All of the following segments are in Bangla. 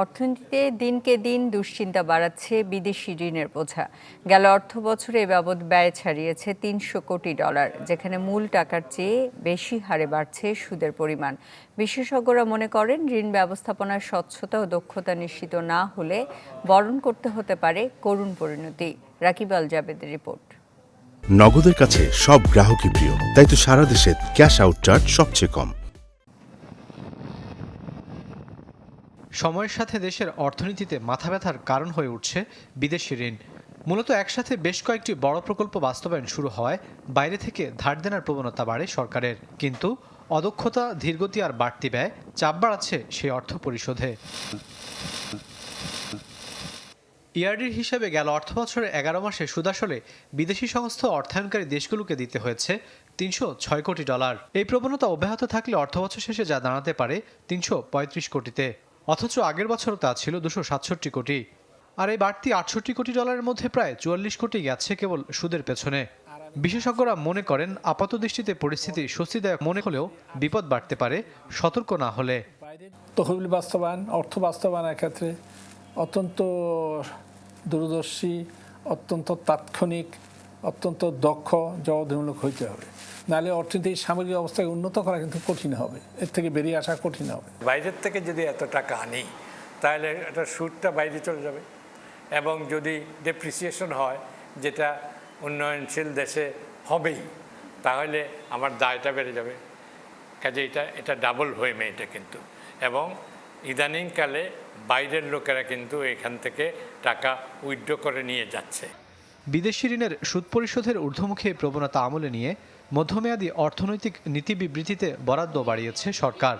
অর্থনীতিতে দিনকে দিন দুশ্চিন্তা বাড়াচ্ছে বিদেশি ঋণের বোঝা। গেল অর্থ বছরে এ বাবদ ব্যয় ছাড়িয়েছে তিনশো কোটি ডলার, যেখানে মূল টাকার চেয়ে বেশি হারে বাড়ছে সুদের পরিমাণ। বিশেষজ্ঞরা মনে করেন, ঋণ ব্যবস্থাপনার স্বচ্ছতা ও দক্ষতা নিশ্চিত না হলে বরণ করতে হতে পারে করুণ পরিণতি। রাকিব আল জাবেদের রিপোর্ট। নগদের কাছে সব গ্রাহকই প্রিয়, তাই তো সারা দেশে ক্যাশ আউট চার্জ সবচেয়ে কম। সময়ের সাথে দেশের অর্থনীতিতে মাথা ব্যথার কারণ হয়ে উঠছে বিদেশি ঋণ। মূলত একসাথে বেশ কয়েকটি বড় প্রকল্প বাস্তবায়ন শুরু হওয়ায় বাইরে থেকে ধার দেনার প্রবণতা বাড়ে সরকারের। কিন্তু অদক্ষতা, ধীরগতি আর বাড়তি ব্যয় চাপ বাড়াচ্ছে সেই অর্থ পরিশোধে। ইআরডির হিসাবে গেল অর্থ বছরে এগারো মাসে সুদাসলে বিদেশি সংস্থা অর্থায়নকারী দেশগুলোকে দিতে হয়েছে তিনশো ছয় কোটি ডলার। এই প্রবণতা অব্যাহত থাকলে অর্থবছর শেষে যা দাঁড়াতে পারে তিনশো পঁয়ত্রিশ কোটিতে। অথচ আগের বছর তা ছিল দুশো সাতষট্টি কোটি। আর এই বাড়তি আটষট্টি কোটি ডলারের মধ্যে প্রায় চুয়াল্লিশ কোটি গেছে কেবল সুদের পেছনে। বিশেষজ্ঞরা মনে করেন আপাত দৃষ্টিতে পরিস্থিতি স্বস্তিদায়ক মনে হলেও বিপদ বাড়তে পারে, সতর্ক না হলে। তহবিল বাস্তবায়ন, অর্থ বাস্তবায়নের ক্ষেত্রে অত্যন্ত দূরদর্শী, অত্যন্ত তাৎক্ষণিক অত্যন্ত দক্ষ, জবাবদিহিমূলক হইতে হবে। নাহলে অর্থনীতির সামগ্রিক অবস্থাকে উন্নত করা কিন্তু কঠিন হবে। এর থেকে বেরিয়ে আসা কঠিন হবে। বাইরের থেকে যদি এত টাকা আনি, তাহলে এটা সুদটা বাইরে চলে যাবে। এবং যদি ডেপ্রিসিয়েশন হয়, যেটা উন্নয়নশীল দেশে হবেই, তাহলে আমার দায়টা বেড়ে যাবে। কাজে এটা এটা ডাবল হয়ে এটা কিন্তু। এবং ইদানিংকালে বাইরের লোকেরা কিন্তু এখান থেকে টাকা উইথড্র করে নিয়ে যাচ্ছে। বিদেশি ঋণের সুদ পরিশোধের ঊর্ধ্বমুখী প্রবণতা আমলে নিয়ে মধ্যমেয়াদী অর্থনৈতিক নীতি বিবৃতিতে বরাদ্দ বাড়িয়েছে সরকার।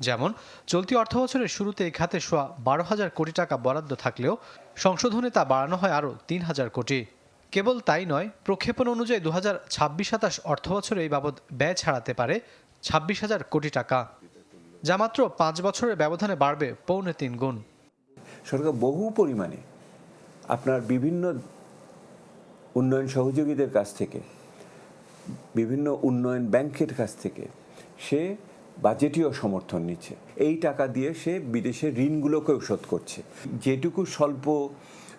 যেমন, চলতি অর্থবছরের শুরুতে এই খাতে সোয়া বারো হাজার কোটি টাকা বরাদ্দ থাকলেও সংশোধনে তা বাড়ানো হয় আরও তিন হাজার কোটি। কেবল তাই নয়, প্রক্ষেপণ অনুযায়ী দু হাজার ছাব্বিশ সাতাশ অর্থবছরে এই বাবদ ব্যয় ছাড়াতে পারে ছাব্বিশ হাজার কোটি টাকা। যা মাত্র পাঁচ বছরের ব্যবধানে বাড়বে পৌনে তিন গুণ। সরকার বহু পরিমাণে আপনার বিভিন্ন উন্নয়ন সহযোগীদের কাছ থেকে, বিভিন্ন উন্নয়ন ব্যাংকের কাছ থেকে সে বাজেটীয় সমর্থন নিচ্ছে। এই টাকা দিয়ে সে বিদেশের ঋণগুলোকেও শোধ করছে। যেটুকু স্বল্প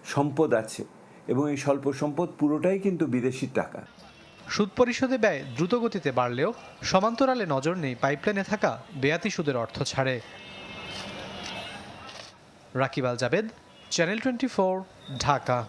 সম্পদ আছে এবং এই স্বল্প সম্পদ পুরোটাই কিন্তু বিদেশি টাকা। সুদ পরিশোধে ব্যয় দ্রুতগতিতে বাড়লেও সমান্তরালে নজর নেই পাইপলাইনে থাকা বেয়াতি সুদের অর্থ ছাড়ে। Rakib Al Jabed, channel twenty Dhaka.